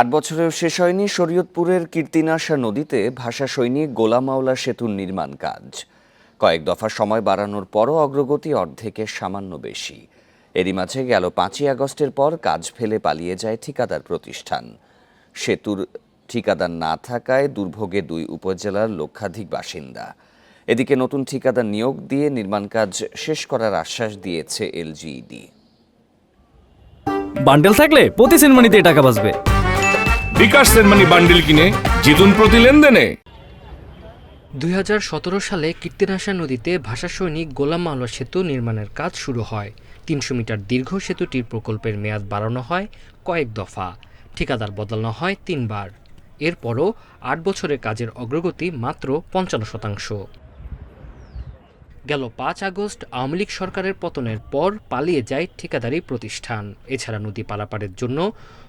আট বছরেও শেষ হয়নি শরীয়তপুরের কীর্তিনাশা নদীতে ভাষা সৈনিক গোলাম মাওলা সেতুর নির্মাণ কাজ। কয়েক দফা সময় বাড়ানোর পরও অগ্রগতি অর্ধেকের সামান্য বেশি। এরই মাঝে গেল পাঁচই আগস্টের পর কাজ ফেলে পালিয়ে যায় ঠিকাদার প্রতিষ্ঠান। সেতুর ঠিকাদার না থাকায় দুর্ভোগে দুই উপজেলার লক্ষাধিক বাসিন্দা। এদিকে নতুন ঠিকাদার নিয়োগ দিয়ে নির্মাণ কাজ শেষ করার আশ্বাস দিয়েছে এলজিইডি। বান্ডেল থাকলে প্রতি সেনমানিতে টাকা বাঁচবে। বিকাশ সেনমানি বান্ডিল কিনে জিতুন প্রতি লেনদেনে। দুই হাজার সতেরো সালে কীর্তিনাশা নদীতে ভাষা সৈনিক গোলাম মাওলা সেতু নির্মাণের কাজ শুরু হয়। তিনশো মিটার দীর্ঘ সেতুটির প্রকল্পের মেয়াদ বাড়ানো হয় কয়েক দফা। ঠিকাদার বদলানো হয় তিনবার। এরপরও আট বছরের কাজের অগ্রগতি মাত্র পঞ্চান্ন শতাংশ। গেল পাঁচ আগস্ট আওয়ামী লীগ সরকারের পতনের পর পালিয়ে যায় ঠিকাদারি প্রতিষ্ঠান। এছাড়া নদী পারাপারের জন্য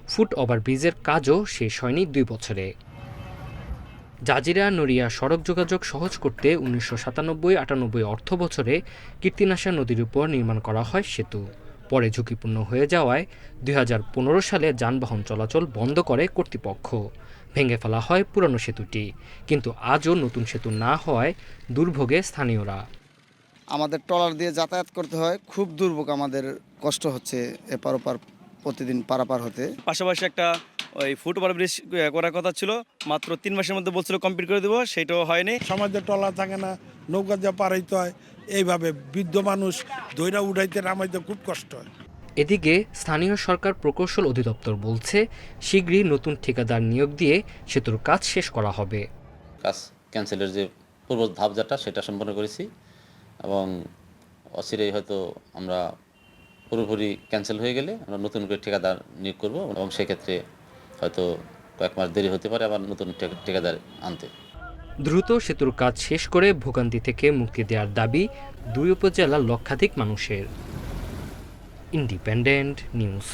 ফুট ওভার ব্রিজের কাজও শেষ হয়নি দুই বছরে। জাজিরা, নড়িয়া সড়ক যোগাযোগ সহজ করতে উনিশশো সাতানব্বই আটানব্বই অর্থ বছরে কীর্তিনাশা নদীর উপর নির্মাণ করা হয় সেতু। পরে ঝুঁকিপূর্ণ হয়ে যাওয়ায় দুই হাজার পনেরো সালে যানবাহন চলাচল বন্ধ করে কর্তৃপক্ষ। ভেঙে ফেলা হয় পুরনো সেতুটি। কিন্তু আজও নতুন সেতু না হওয়ায় দুর্ভোগে স্থানীয়রা। আমাদের ট্রলার দিয়ে যাতায়াত করতে হয়। খুব দুর্ভোগ আমাদের কষ্ট হচ্ছে এপার ওপার প্রতিদিন পারাপার হতে। পাশাপাশি একটা ওই ফুট ওভার ব্রিজ করার কথা ছিল। মাত্র তিন মাসের মধ্যে বলছিল কমপ্লিট করে দেবো সেটাও হয়নি। সমাজে টলা থাকে না নৌকা দিয়ে পারাইতে হয় এইভাবে বৃদ্ধ মানুষ দইরা উঠাইতে নামাইতে খুব কষ্ট হয়। এদিকে স্থানীয় সরকার প্রকৌশল অধিদপ্তর বলছে শীঘ্রই নতুন ঠিকাদার নিয়োগ দিয়ে সেতুর কাজ শেষ করা হবে। কাজ ক্যান্সেলের যে পূর্ব ধাপজাটা সেটা সম্পন্ন করেছি। এবং অচিরেই হয়তো আমরা পুরোপুরি ক্যান্সেল হয়ে গেলে আমরা নতুন করে ঠিকাদার নিয়োগ করব এবং সেক্ষেত্রে হয়তো কয়েক মাস দেরি হতে পারে আবার নতুন ঠিকাদার আনতে। দ্রুত সেতুর কাজ শেষ করে ভোগান্তি থেকে মুক্তি দেওয়ার দাবি দুই উপজেলার লক্ষাধিক মানুষের। Independent news